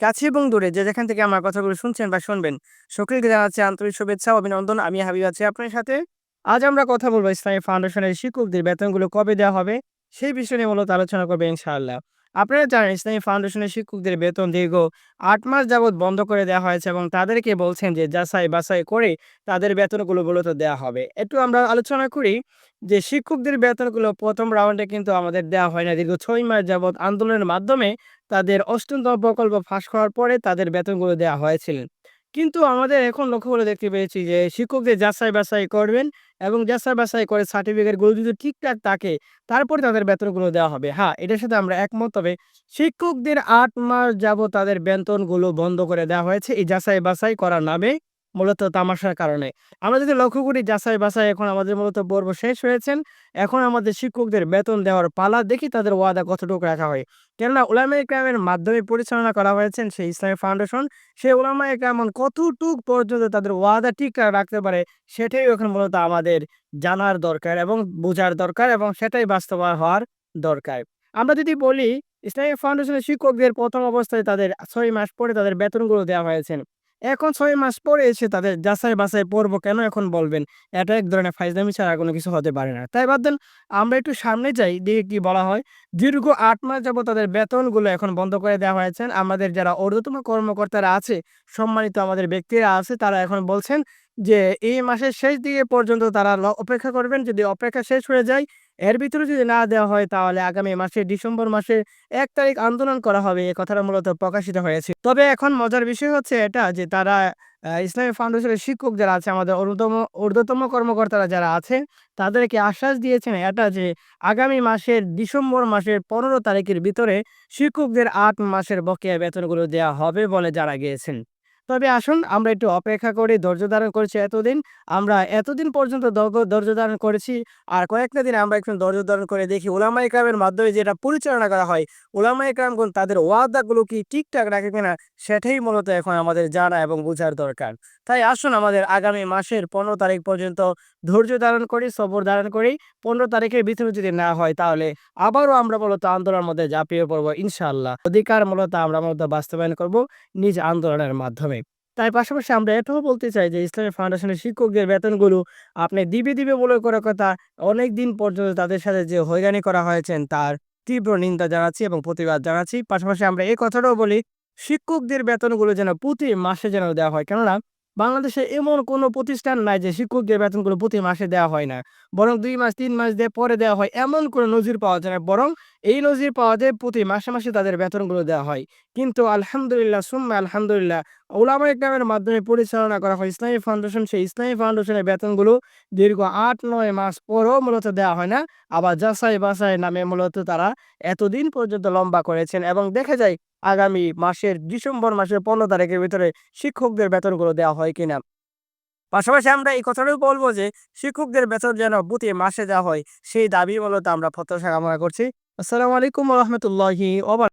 কাছে এবং দূরে যে যেখান থেকে আমার কথাগুলো শুনছেন বা শুনবেন, সকলকে জানাচ্ছি আন্তরিক শুভেচ্ছা অভিনন্দন। আমি হাবিব আছি আপনার সাথে। আজ আমরা কথা বলব ইসলামী ফাউন্ডেশনের শিক্ষকদের বেতনগুলো কবে দেওয়া হবে, সেই বিষয় নিয়ে মূলত আলোচনা করবে ইনশাআল্লাহ। আপনারা জানেন ইসলামী ফাউন্ডেশনের শিক্ষকদের বেতন দীর্ঘ আট মাস যাবৎ বন্ধ করে দেওয়া হয়েছে এবং তাদেরকে বলছেন যে যাচাই বাছাই করে তাদের বেতনগুলো মূলত দেওয়া হবে। একটু আমরা আলোচনা করি যে শিক্ষকদের বেতনগুলো প্রথম রাউন্ডে কিন্তু আমাদের দেওয়া হয় না। দীর্ঘ ছয় মাস যাবৎ আন্দোলনের মাধ্যমে তাদের অষ্টমতম প্রকল্প ফাঁস করার পরে তাদের বেতনগুলো দেওয়া হয়েছিল। কিন্তু আমাদের এখন লক্ষ্য করে দেখতে পেয়েছি যে শিক্ষকদের যাচাই বাছাই করবেন এবং যাচাই বাছাই করে সার্টিফিকেটগুলো যদি ঠিকঠাক থাকে, তারপরে তাদের বেতনগুলো দেওয়া হবে। হ্যাঁ এটার সাথে আমরা একমত হবে শিক্ষকদের আট মাস যাব তাদের বেতনগুলো বন্ধ করে দেওয়া হয়েছে। এই যাচাই বাছাই করার নামে মূলত তামাশার কারণে। আমরা যদি লক্ষ্য করি, যাচাই বাছাই এখন আমাদের মূলত পর্ব শেষ হয়েছেন এখন আমাদের শিক্ষকদের বেতন দেওয়ার পালা দেখি তাদের ওয়াদা কতটুকু রাখা হয়। কেননা ওলামা ইকরামের মাধ্যমে পরিচালনা করা হয়েছেন সেই ইসলামী ফাউন্ডেশন। সেই ওলামা ইকরাম কতটুক পর্যন্ত তাদের ওয়াদা ঠিক রাখতে পারে, সেটাই এখন মূলত আমাদের জানার দরকার এবং বোঝার দরকার এবং সেটাই বাস্তবায়ন হওয়ার দরকার। আমরা যদি বলি, ইসলামী ফাউন্ডেশনের শিক্ষকদের প্রথম অবস্থায় তাদের ছয় মাস পরে তাদের বেতনগুলো দেওয়া হয়েছে। এখন ছয় মাস পরে এসে তাদের যাচাই বাছাই পড়ব কেন এখন বলবেন? এটা এক ধরনের ফাইজলামি ছাড়া কোনো কিছু হতে পারে না। তাই বাদ দেন আমরা একটু সামনে যাই, দিয়ে কি বলা হয়? দীর্ঘ আট মাস যাবত তাদের বেতনগুলো এখন বন্ধ করে দেওয়া হয়েছে। আমাদের যারা ঊর্ধ্বতম কর্মকর্তারা আছে, সম্মানিত আমাদের ব্যক্তিরা আছে, তারা এখন বলছেন যে এই মাসের শেষ দিকে পর্যন্ত তারা অপেক্ষা করবেন। যদি অপেক্ষা শেষ হয়ে যায়, এর ভিতরে যদি না দেওয়া হয় তাহলে আগামী মাসে ডিসেম্বর মাসে এক তারিখ আন্দোলন করা হবে। এ কথাটা মূলত প্রকাশিত হয়েছে। তবে এখন মজার বিষয় হচ্ছে এটা যে তারা ইসলামী ফাউন্ডেশনের শিক্ষক যারা আছে, আমাদের ঊর্ধ্বতম ঊর্ধ্বতম কর্মকর্তারা যারা আছে, তাদেরকে আশ্বাস দিয়েছেন এটা যে আগামী মাসের ডিসেম্বর মাসের ১৫ তারিখের ভিতরে শিক্ষকদের আট মাসের বকেয়া বেতনগুলো দেওয়া হবে বলে জানা গিয়েছেন। তবে আসুন আমরা একটু অপেক্ষা করি, ধৈর্য ধারণ করেছি এতদিন। আমরা এতদিন পর্যন্ত ধৈর্য ধারণ করেছি। আর কয়েকটা দিন আমরা একটু ধৈর্য ধারণ করে দেখি ওলামা ইকরামের মাধ্যমে যেটা পরিচালনা করা হয়, ওলামা ইকরামগণ তাদের ওয়াদাগুলো কি ঠিকঠাক রাখে কিনা সেটাই মূলত এখন আমাদের জানা এবং বোঝার দরকার। তাই আসুন আমাদের আগামী মাসের ১৫ তারিখ পর্যন্ত ধৈর্য ধারণ করি, সবর ধারণ করি। ১৫ তারিখের ভিতরে যদি না হয় তাহলে আবারও আমরা মূলত আন্দোলনের মধ্যে ঝাঁপিয়ে পড়ব ইনশাআল্লাহ। অধিকার মূলত আমরা মূলত বাস্তবায়ন করব নিজ আন্দোলনের মাধ্যমে। তাই পাশাপাশি আমরা এটাও বলতে চাই যে ইসলামী ফাউন্ডেশনের শিক্ষকদের বেতনগুলো আপনি দিবে, দিবে বলে করার কথা অনেক দিন পর্যন্ত তাদের সাথে যে হয়রানি করা হয়েছেন তার তীব্র নিন্দা জানাচ্ছি এবং প্রতিবাদ জানাচ্ছি। পাশাপাশি আমরা এই কথাটাও বলি শিক্ষকদের বেতনগুলো যেন প্রতি মাসে যেন দেওয়া হয়। কেননা বাংলাদেশে এমন কোনো প্রতিষ্ঠান নাই যে শিক্ষকদের বেতনগুলো প্রতি মাসে দেওয়া হয় না। বরং দুই মাস তিন মাস দিয়ে পরে দেওয়া হয় এমন কোনো নজির পাওয়া যায় না। বরং এই নজির পাওয়া যায় প্রতি মাসে, মাসে তাদের বেতনগুলো দেওয়া হয়। কিন্তু আলহামদুলিল্লাহ সুম্মা আলহামদুলিল্লাহ ওলামা ইকরামের মাধ্যমে পরিচালনা করা হয় ইসলামী ফাউন্ডেশন, সেই ইসলামী ফাউন্ডেশনের বেতনগুলো দীর্ঘ ৮-৯ মাস পরেও মূলত দেওয়া হয় না। আবার যাচাই বাছাই নামে মূলত তারা এতদিন পর্যন্ত লম্বা করেছেন এবং দেখা যায় আগামী মাসের ডিসেম্বর মাসের ১৫ তারিখের ভিতরে শিক্ষকদের বেতনগুলো দেওয়া হয় কিনা। পাশাপাশি আমরা এই কথাটাও বলব যে শিক্ষকদের বেতন যেন প্রতি মাসে দেওয়া হয়, সেই দাবি মূলত আমরা প্রত্যাশা কামনা করছি। আসসালামু আলাইকুম রাহমাতুল্লাহি